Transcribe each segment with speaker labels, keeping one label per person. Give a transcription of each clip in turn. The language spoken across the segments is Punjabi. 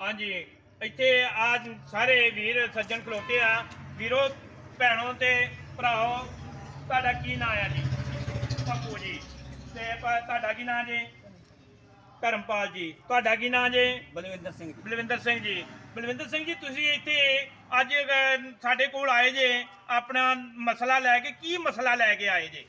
Speaker 1: ਹਾਂਜੀ ਇੱਥੇ ਅੱਜ ਸਾਰੇ ਵੀਰ ਸੱਜਣ ਖਲੋਤੇ ਆ। ਵੀਰੋ ਭੈਣੋ ਤੇ ਭਰਾਓ ਤੁਹਾਡਾ ਕੀ ਨਾਂ ਆ ਜੀ? ਪੱਪੂ ਜੀ। ਤੇ ਤੁਹਾਡਾ ਕੀ ਨਾਂ ਜੀ? ਧਰਮਪਾਲ ਜੀ। ਤੁਹਾਡਾ ਕੀ ਨਾਂ ਜੀ?
Speaker 2: ਬਲਵਿੰਦਰ ਸਿੰਘ ਜੀ।
Speaker 1: ਬਲਵਿੰਦਰ ਸਿੰਘ ਜੀ। ਬਲਵਿੰਦਰ ਸਿੰਘ ਜੀ ਤੁਸੀਂ ਇੱਥੇ ਅੱਜ ਸਾਡੇ ਕੋਲ ਆਏ ਜੇ ਆਪਣਾ ਮਸਲਾ ਲੈ ਕੇ ਕੀ ਮਸਲਾ ਲੈ ਕੇ ਆਏ ਜੇ?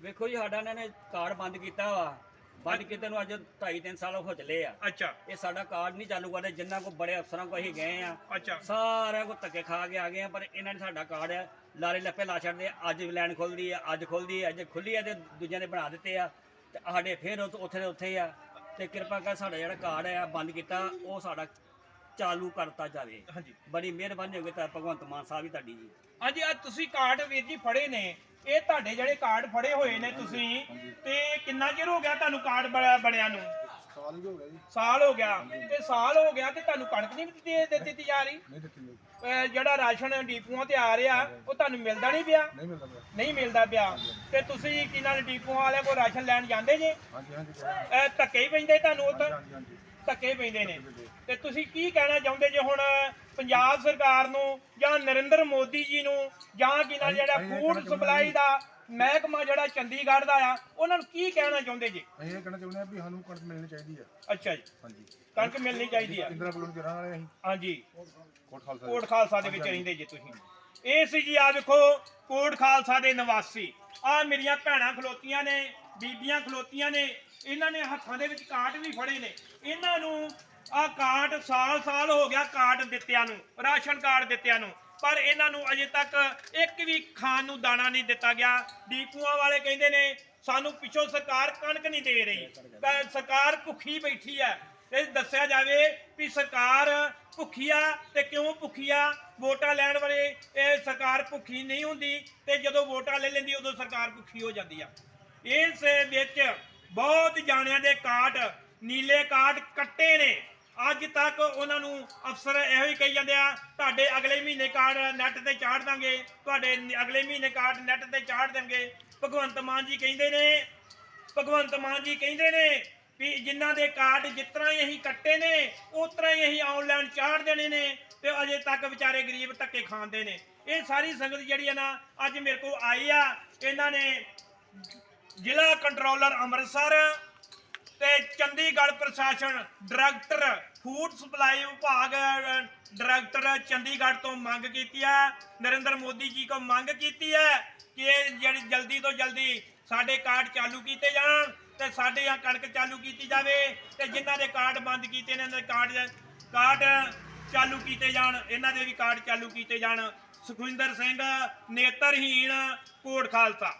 Speaker 2: ਵੇਖੋ ਜੀ ਸਾਡਾ ਇਹਨਾਂ ਨੇ ਕਾਰਡ ਬੰਦ ਕੀਤਾ ਵਾ। ਬੰਦ ਕੀਤੇ ਨੂੰ ਅੱਜ 2.5 3 ਸਾਲ ਹੋ ਚਲੇ ਆ।
Speaker 1: ਅੱਛਾ।
Speaker 2: ਇਹ ਸਾਡਾ ਕਾਰਡ ਨਹੀਂ ਚਾਲੂ ਕਰਦੇ ਜਿੰਨਾ ਕੋ ਬੜੇ ਅਫਸਰਾਂ ਕੋ ਅਸੀਂ ਗਏ ਆ।
Speaker 1: ਅੱਛਾ।
Speaker 2: ਸਾਰਿਆਂ ਕੋ ਧੱਕੇ ਖਾ ਕੇ ਆ ਗਏ ਆ ਪਰ ਇਹਨਾਂ ਨੇ ਸਾਡਾ ਕਾਰਡ ਆ ਲਾਰੇ ਲੱਪੇ ਲਾ ਛੱਡਦੇ ਆ ਅੱਜ ਲੈਣ ਖੁੱਲਦੀ ਆ ਅੱਜ ਖੁੱਲਦੀ ਆ ਅੱਜ ਖੁੱਲੀ ਆ ਤੇ ਦੂਜਿਆਂ ਨੇ ਬਣਾ ਦਿੱਤੇ ਆ। ਤੇ ਸਾਡੇ ਫੇਰ ਉੱਥੇ ਉੱਥੇ ਦੇ ਉੱਥੇ ਆ। ਤੇ ਕਿਰਪਾ ਕਰ ਸਾਡਾ ਜਿਹੜਾ ਕਾਰਡ ਆ ਬੰਦ ਕੀਤਾ ਉਹ ਸਾਡਾ ਚਾਲੂ ਕਰਤਾ ਜਾਵੇ।
Speaker 1: ਹਾਂਜੀ।
Speaker 2: ਬੜੀ ਮਿਹਰਬਾਨੀ ਹੋਵੇ ਤਾਂ ਭਗਵੰਤ ਮਾਨ ਸਾਹਿਬ ਹੀ ਤੁਹਾਡੀ ਜੀ।
Speaker 1: ਹਾਂਜੀ ਅੱਜ ਤੁਸੀਂ ਕਾਰਡ ਵੀਰ ਜੀ ਫੜੇ ਨੇ। ਇਹ ਤੁਹਾਡੇ ਜਿਹੜੇ ਕਾਰਡ ਫੜੇ ਹੋਏ ਨੇ ਤੁਸੀਂ ਤੇ ਕਿੰਨਾ ਚਿਰ ਹੋ ਗਿਆ ਤੁਹਾਨੂੰ ਕਾਰਡ ਬਣਿਆ ਨੂੰ?
Speaker 3: ਸਾਲ ਹੀ ਗਿਆ ਜੀ।
Speaker 1: ਸਾਲ ਹੋ ਗਿਆ। ਤੇ ਸਾਲ ਹੋ ਗਿਆ ਤੇ ਤੁਹਾਨੂੰ ਕਣਕ ਨਹੀਂ ਦਿੱਤੀ ਦੇ ਦਿੱਤੀ ਜਾ ਰਹੀ?
Speaker 3: ਨਹੀਂ ਦਿੱਤੀ
Speaker 1: ਅਹ ਜਿਹੜਾ ਰਾਸ਼ਨ ਡੀਪੂਆਂ ਤੇ ਆ ਰਿਹਾ ਉਹ ਤੁਹਾਨੂੰ ਮਿਲਦਾ ਨਹੀਂ ਪਿਆ?
Speaker 3: ਨਹੀਂ ਮਿਲਦਾ ਪਿਆ।
Speaker 1: ਨਹੀਂ ਮਿਲਦਾ ਪਿਆ। ਤੇ ਤੁਸੀਂ ਕੀ ਨਾਲ ਡੀਪੂਆਂ ਵਾਲਿਆਂ ਕੋਲ ਰਾਸ਼ਨ ਲੈਣ ਜਾਂਦੇ ਜੇ?
Speaker 3: ਹਾਂਜੀ ਹਾਂਜੀ।
Speaker 1: ਧੱਕੇ ਹੀ ਪੈਂਦੇ ਤੁਹਾਨੂੰ ਉੱਥੇ
Speaker 3: ਹਾਂਜੀ ਹਾਂਜੀ
Speaker 1: ਧੱਕੇ ਪੈਂਦੇ ਨੇ। ਤੇ ਤੁਸੀਂ ਕੀ ਕਹਿਣਾ ਚਾਹੁੰਦੇ ਜੇ ਹੁਣ ਪੰਜਾਬ ਸਰਕਾਰ ਨੂੰ ਜਾਂ ਨਰਿੰਦਰ ਮੋਦੀ ਜੀ ਨੂੰ ਜਾਂ ਕੀ ਨਾਲ ਜਿਹੜਾ ਫੂਡ ਸਪਲਾਈ। ਦਾ ਮਹਿਕਮਾ ਜਿਹੜਾ ਚੰਡੀਗੜ੍ਹ ਦਾ ਆ ਉਹਨਾਂ ਨੂੰ ਕੀ ਕਹਿਣਾ ਚਾਹੁੰਦੇ ਜੀ?
Speaker 3: ਅਸੀਂ ਇਹ ਕਹਿਣਾ ਚਾਹੁੰਦੇ ਹਾਂ ਵੀ ਸਾਨੂੰ ਕਣਕ ਮਿਲਣੀ ਚਾਹੀਦੀ ਆ।
Speaker 1: ਅੱਛਾ ਜੀ।
Speaker 3: ਹਾਂਜੀ।
Speaker 1: ਕਣਕ ਮਿਲਣੀ ਚਾਹੀਦੀ ਆ।
Speaker 3: ਇੰਦਰਾ ਬਲੂਨ ਰਹਿਣ ਵਾਲੇ ਅਸੀਂ।
Speaker 1: ਹਾਂਜੀ।
Speaker 3: ਕੋਟ ਖਾਲਸਾ
Speaker 1: ਕੋਟ ਖਾਲਸਾ ਦੇ ਵਿੱਚ ਰਹਿੰਦੇ ਜੀ ਤੁਸੀਂ। ਇਹ ਸੀ ਜੀ ਆ ਵੇਖੋ ਕੋਟ ਖਾਲਸਾ ਦੇ ਨਿਵਾਸੀ। ਆ ਮੇਰੀਆਂ ਭੈਣਾਂ ਖਲੋਤੀਆਂ ਨੇ, ਬੀਬੀਆਂ ਖਲੋਤੀਆਂ ਨੇ, ਇਹਨਾਂ ਨੇ ਹੱਥਾਂ ਦੇ ਵਿੱਚ ਕਾਰਡ ਵੀ ਫੜੇ ਨੇ। ਇਹਨਾਂ ਨੂੰ ਆ ਕਾਰਡ ਸਾਲ-ਸਾਲ ਹੋ ਗਿਆ ਕਾਰਡ ਦਿੱਤਿਆਂ ਨੂੰ, ਰਾਸ਼ਨ ਕਾਰਡ ਦਿੱਤਿਆਂ ਨੂੰ। ਪਰ ਇਹਨਾਂ ਨੂੰ ਅਜੇ ਤੱਕ ਇੱਕ ਵੀ ਖਾਣ ਨੂੰ ਦਾਣਾ ਨਹੀਂ ਦਿੱਤਾ ਗਿਆ। ਡੀਪੂਆਂ ਵਾਲੇ ਕਹਿੰਦੇ ਨੇ, ਸਾਨੂੰ ਪਿੱਛੋਂ ਸਰਕਾਰ ਕਣਕ ਨਹੀਂ ਦੇ ਰਹੀ। ਸਰਕਾਰ ਭੁੱਖੀ ਬੈਠੀ ਹੈ। ਇਹ ਦੱਸਿਆ ਜਾਵੇ ਵੀ ਸਰਕਾਰ ਭੁੱਖੀ ਆ ਤੇ ਕਿਉਂ ਭੁੱਖੀ ਆ? ਵੋਟਾਂ ਲੈਣ ਵੇਲੇ, ਇਹ ਸਰਕਾਰ ਭੁੱਖੀ ਨਹੀਂ ਹੁੰਦੀ ਤੇ ਜਦੋਂ ਵੋਟਾਂ ਲੈ ਲੈਂਦੀ, ਉਦੋਂ ਸਰਕਾਰ ਭੁੱਖੀ ਹੋ ਜਾਂਦੀ ਆ। ਇਸ ਵਿੱਚ ਬਹੁਤ ਜਾਣਿਆਂ ਦੇ ਕਾਰਡ, ਨੀਲੇ ਕਾਰਡ ਕੱਟੇ ਨੇ। ਅੱਜ ਤੱਕ ਉਹਨਾਂ ਨੂੰ ਅਫਸਰ ਇਹੋ ਹੀ ਕਹੀ ਜਾਂਦੇ ਆ, ਤੁਹਾਡੇ ਅਗਲੇ ਮਹੀਨੇ ਕਾਰਡ ਨੈਟ ਤੇ ਚਾੜ ਦਾਂਗੇ, ਤੁਹਾਡੇ ਅਗਲੇ ਮਹੀਨੇ ਕਾਰਡ ਨੈਟ ਤੇ ਚਾੜ ਦੇਣਗੇ। ਭਗਵੰਤ ਮਾਨ ਜੀ ਕਹਿੰਦੇ ਨੇ, ਭਗਵੰਤ ਮਾਨ ਜੀ ਕਹਿੰਦੇ ਨੇ ਵੀ ਜਿਨ੍ਹਾਂ ਦੇ ਕਾਰਡ ਜਿਸ ਤਰ੍ਹਾਂ ਹੀ ਅਸੀਂ ਕੱਟੇ ਨੇ, ਉਸ ਤਰ੍ਹਾਂ ਹੀ ਅਸੀਂ ਆਨਲਾਈਨ ਚਾੜ ਦੇਣੇ ਨੇ ਤੇ ਅਜੇ ਤੱਕ ਵਿਚਾਰੇ ਗਰੀਬ ਧੱਕੇ ਖਾਂਦੇ ਨੇ। ਇਹ ਸਾਰੀ ਸੰਗਤ ਜਿਹੜੀ ਹੈ ਨਾ, ਅੱਜ ਮੇਰੇ ਕੋਲ ਆਈ ਆ। ਇਹਨਾਂ ਨੇ ਜ਼ਿਲ੍ਹਾ ਕੰਟਰੋਲਰ ਅੰਮ੍ਰਿਤਸਰ ਤੇ ਚੰਡੀਗੜ੍ਹ ਪ੍ਰਸ਼ਾਸਨ ਡਾਇਰੈਕਟਰ ਫੂਡ ਸਪਲਾਈ ਵਿਭਾਗ ਡਾਇਰੈਕਟਰ ਚੰਡੀਗੜ੍ਹ ਤੋਂ ਮੰਗ ਕੀਤੀ ਹੈ ਨਰਿੰਦਰ ਮੋਦੀ ਜੀ ਕੋ ਮੰਗ ਕੀਤੀ ਹੈ ਕਿ ਇਹ ਜਿਹੜੀ ਜਲਦੀ ਤੋਂ ਜਲਦੀ ਸਾਡੇ ਕਾਰਡ ਚਾਲੂ ਕੀਤੇ ਜਾਣ। ਤੇ ਸਾਡੇ ਆ ਕਣਕ ਚਾਲੂ ਕੀਤੀ ਜਾਵੇ ਤੇ ਜਿਨ੍ਹਾਂ ਦੇ ਕਾਰਡ ਬੰਦ ਕੀਤੇ ਨੇ, ਇਹਨਾਂ ਦੇ ਕਾਰਡ ਕਾਰਡ ਚਾਲੂ ਕੀਤੇ ਜਾਣ, ਇਹਨਾਂ ਦੇ ਵੀ ਕਾਰਡ ਚਾਲੂ ਕੀਤੇ ਜਾਣ। ਸੁਖਵਿੰਦਰ ਸਿੰਘ ਨੇਤਰਹੀਣ ਕੋਟ ਖਾਲਸਾ।